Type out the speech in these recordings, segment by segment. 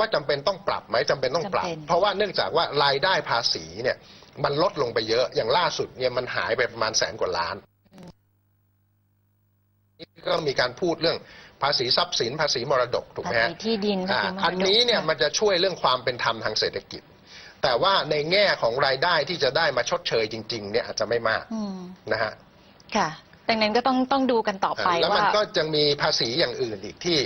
ว่าจำเป็นต้องปรับไหมจำเป็นต้องปรับจำเป็นเพราะว่าเนื่องจากว่ารายได้ภาษีเนี่ยมันลดลงไปเยอะอย่างล่าสุดเนี่ยมันหายไปประมาณแสนกว่าล้านก็มีการพูดเรื่องภาษีทรัพย์สินภาษีมรดกถูกไหมภาฮะษีที่ดินภาอ่าษีมรดกอันนี้เนี่ยมันจะช่วยเรื่องความเป็นธรรมทางเศรษฐกิจ แต่ว่าในแง่ของรายได้ที่จะได้มาชดเชยจริง ๆ เนี่ยอาจจะไม่มากอืมนะฮะค่ะดังนั้นก็ต้องต้องดูกันต่อไปแล้วว่ามันก็จะมีภาษีอย่างอื่นอีกที่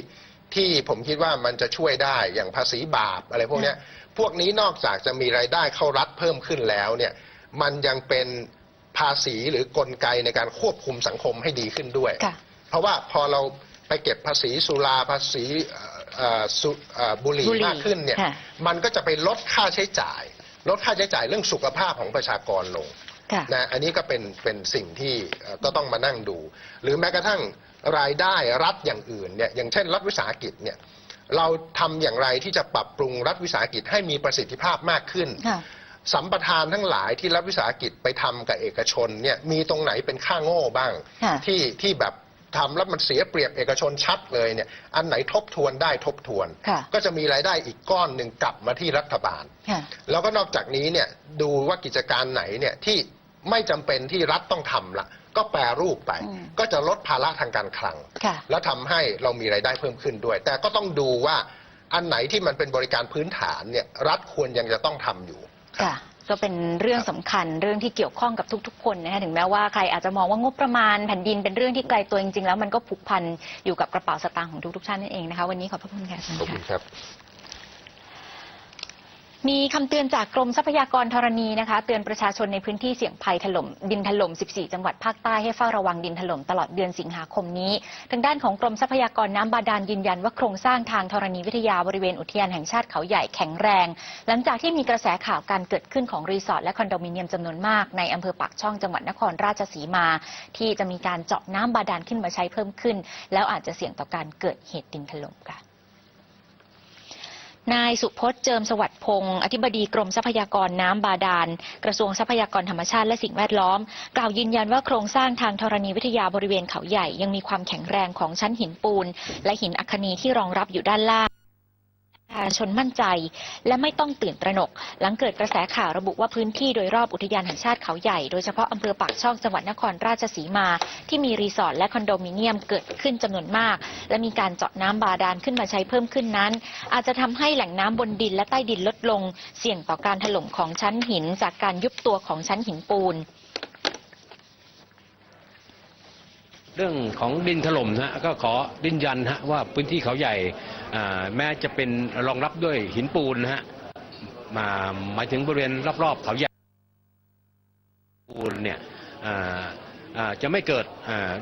ที่ผมคิดว่ามันจะช่วยได้อย่างภาษีบาปอะไรพวกเนี้ยพวกนี้นอกจากจะมีรายได้เข้ารัฐเพิ่มขึ้นแล้วเนี่ยมันยังเป็นภาษีหรือกลไกในการควบคุมสังคมให้ดีขึ้นด้วยค่ะเพราะว่าพอเราไปเก็บภาษีสุราภาษีเอ่อเอ่อสุเอ่อบุหรี่บุหรี่มากขึ้นเนี่ยค่ะมันก็จะไปลดค่าใช้จ่าย ลดค่าใช้จ่ายเรื่องสุขภาพของประชากรลง ค่ะ นะอันนี้ก็เป็นเป็นสิ่งที่เอ่อก็ต้องมานั่งดู หรือแม้กระทั่งรายได้รัฐอย่างอื่นเนี่ยอย่างเช่น รัฐวิสาหกิจเนี่ยเราทำอย่างไรที่จะปรับปรุงรัฐวิสาหกิจให้มีประสิทธิภาพมากขึ้น ค่ะ สัมปทานทั้งหลายที่รัฐวิสาหกิจไปทำกับเอกชนเนี่ยมีตรงไหนเป็นค่าโง่บ้าง ค่ะ ที่ที่แบบทำแล้วมันเสียเปรียบเอกชนชัดเลยเนี่ยอันไหนทบทวนได้ทบทวน ค่ะ ก็จะมีรายได้อีกก้อนหนึ่งกลับมาที่รัฐบาล ค่ะ แล้วก็นอกจากนี้เนี่ยดูว่ากิจการไหนเนี่ยที่ ไม่จำเป็นที่รัฐต้องทำละก็แปรรูปไปอืมก็จะลดภาระทางการคลังค่ะแล้วทำให้เรามีรายได้เพิ่มขึ้นด้วย แต่ก็ต้องดูว่าอันไหนที่มันเป็นบริการพื้นฐานเนี่ยรัฐควรยังจะต้องทำอยู่ค่ะก็เป็นเรื่องสำคัญเรื่องที่เกี่ยวข้องกับทุก ๆ คนนะคะถึงแม้ว่าใครอาจจะมองว่างบประมาณแผ่นดินเป็นเรื่องที่ไกลตัวจริงๆแล้วมันก็ผูกพันอยู่กับกระเป๋าสตางค์ของทุกๆท่านนั่นเองนะคะวันนี้ขอบพระคุณค่ะอาจารย์ขอบคุณค่ะครับ มีคำเตือนจากกรมทรัพยากรธรณีนะคะ เตือนประชาชนในพื้นที่เสี่ยงภัยถล่มดินถล่ม 14 จังหวัดภาคใต้ให้เฝ้าระวังดินถล่มตลอดเดือนสิงหาคมนี้ ทางด้านของกรมทรัพยากรน้ำบาดาลยืนยันว่าโครงสร้างทางธรณีวิทยาบริเวณอุทยานแห่งชาติเขาใหญ่แข็งแรง หลังจากที่มีกระแสข่าวการเกิดขึ้นของรีสอร์ทและคอนโดมิเนียมจำนวนมากในอำเภอปากช่องจังหวัดนครราชสีมา ที่จะมีการเจาะน้ำบาดาลขึ้นมาใช้เพิ่มขึ้น แล้วอาจจะเสี่ยงต่อการเกิดเหตุดินถล่มค่ะ นายสุพจน์เจิมสวัสดิ์พงศ์อธิบดีกรมทรัพยากรน้ำบาดาล กระทรวงทรัพยากรธรรมชาติและสิ่งแวดล้อม กล่าวยืนยันว่าโครงสร้างทางธรณีวิทยาบริเวณเขาใหญ่ ยังมีความแข็งแรงของชั้นหินปูน และหินอัคนีที่รองรับอยู่ด้านล่างาชนมั่นใจ และไม่ต้องตื่นตระหนก หลังเกิดกระแสข่าวระบุว่าพื้นที่โดยรอบอุทยานแห่งชาติเขาใหญ่โดยเฉพาะอำเภอปากช่องจังหวัดนครราชสีมา ที่มีรีสอร์ทและคอนโดมิเนียมเกิดขึ้นจำนวนมาก และมีการเจาะน้ำบาดาลขึ้นมาใช้เพิ่มขึ้นนั้น อาจจะทำให้แหล่งน้ำบนดินและใต้ดินลดลง เสี่ยงต่อการถล่มของชั้นหิน จากการยุบตัวของชั้นหินปูนเรื่องของดินถล่มนะก็ขอดินยันฮะว่าพื้นที่เขาใหญ่ แม้จะเป็นรองรับด้วยหินปูนนะฮะมาหมายถึงบริเวณรอบๆเขาใหญ่ปูนเนี่ยจะไม่เกิด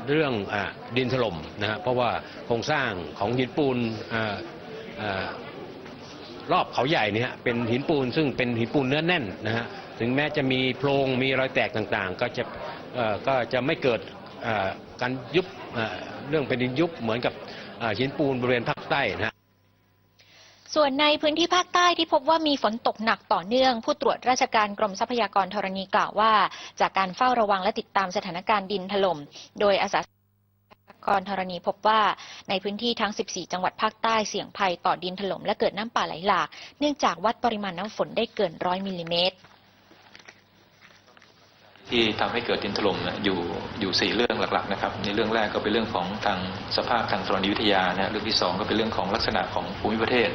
เรื่องอดินถล่มนะฮะเพราะว่าโครงสร้างของหินปูนออรอบเขาใหญ่เนี่ยเป็นหินปูนซึ่งเป็นหินปูนเนื้อแน่นนะฮะถึงแม้จะมีโพรงมีรอยแตกต่างๆ ก็จะก็จะไม่เกิดการยุบเรื่องแผ่นดินยุบเหมือนกับหินปูนบริเวณภาคใต้นะฮะ ส่วนในพื้นที่ภาคใต้ที่พบว่ามีฝนตกหนักต่อเนื่อง ผู้ตรวจราชการกรมทรัพยากรธรณีกล่าวว่า จากการเฝ้าระวังและติดตามสถานการณ์ดินถล่ม โดยอาสาสมัครกรธรณีพบว่าในพื้นที่ทั้ง 14 จังหวัดภาคใต้เสี่ยงภัยต่อดินถล่มและเกิดน้ำป่าไหลหลาก เนื่องจากวัดปริมาณน้ำฝนได้เกินร้อยมิลลิเมตรที่ทำให้เกิดดินถล่มนะอยู่อยู่สี่เรื่องหลักๆนะครับในเรื่องแรกก็เป็นเรื่องของทางสภาพทางธรณีวิทยานะเรื่องที่สองก็เป็นเรื่องของลักษณะของภูมิประเทศ